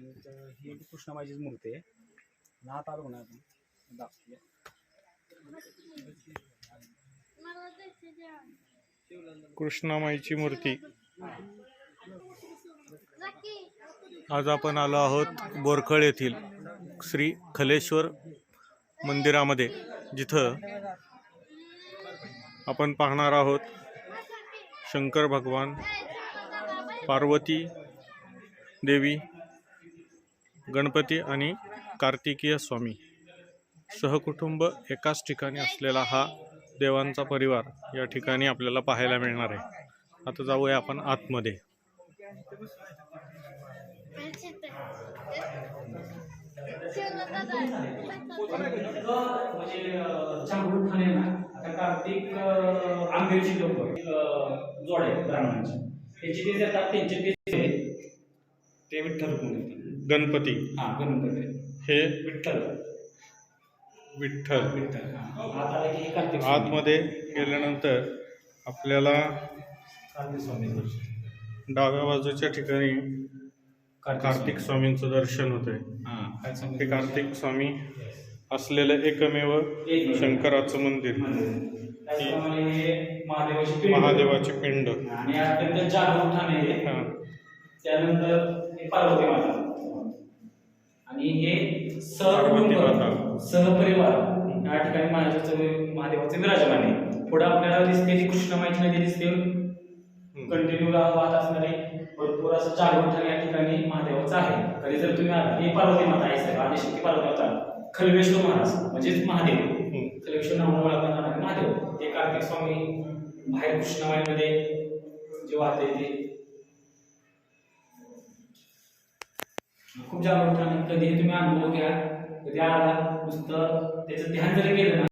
आणि ही कृष्णामाईचीच मूर्ती आहे. आत आलो ना आपण. दाखवूया. कृष्णामाईची मूर्ती. आज आपण आलो आहोत बोरखळ येथील श्री खलेश्वर मंदिरामध्ये जिथं आपण पाहणार आहोत शंकर भगवान पार्वती देवी गणपती आणि कार्तिकीय स्वामी. सहकुटुंब एकाच ठिकाणी असलेला हा देवांचा परिवार या ठिकाणी आपल्याला पाहायला मिळणार आहे. आता जाऊया आपण आतमध्ये. कार्तिक आंबेची लोक ब्राह्मणांची त्यांचे ते त्यांचे ते ते विठ्ठल गणपती हा गणपती हे विठ्ठल विठ्ठल विठ्ठल हा. आत आलं की हे कार्तिक स्वामी. आतमध्ये गेल्यानंतर आपल्याला कार्तिक स्वामी दर्शन. डाव्या बाजूच्या ठिकाणी कार्तिक स्वामींचं दर्शन होतंय हा काय हे कार्तिक स्वामी असलेलं एकमेव एक शंकराचं मंदिर त्याचप्रमाणे हे महादेवाची पिंड. महादेवाची पिंड आणि अत्यंत जागरूक ठाणे आहे. हा. त्यानंतर पार्वती माता आणि हे सहकुटुंब. सहपरिवार या ठिकाणी महादेवाचं महादेवाचे विराजमान आहे. पुढे आपल्याला दिसते ती कृष्णमाईची नदी दिसते. कंटिन्यू वाहत असणारे भरपूर असं जागरूक ठाणे या ठिकाणी महादेवाचं आहे. कधी जर तुम्ही हे पार्वती माता आहे सर आदिशक्ती पार्वती माता खलवेश्वर महाराज म्हणजेच महादेव. खलवेश्वर नावानं ओळखला जाणारे महादेव. ते कार्तिक स्वामी बाहेर कृष्णमाईमध्ये जे वाहते ते खूप जागरूक राहणं कधीही तुम्ही अनुभव घ्या कधी आला नुसतं त्याचं ध्यान जरी केलं ना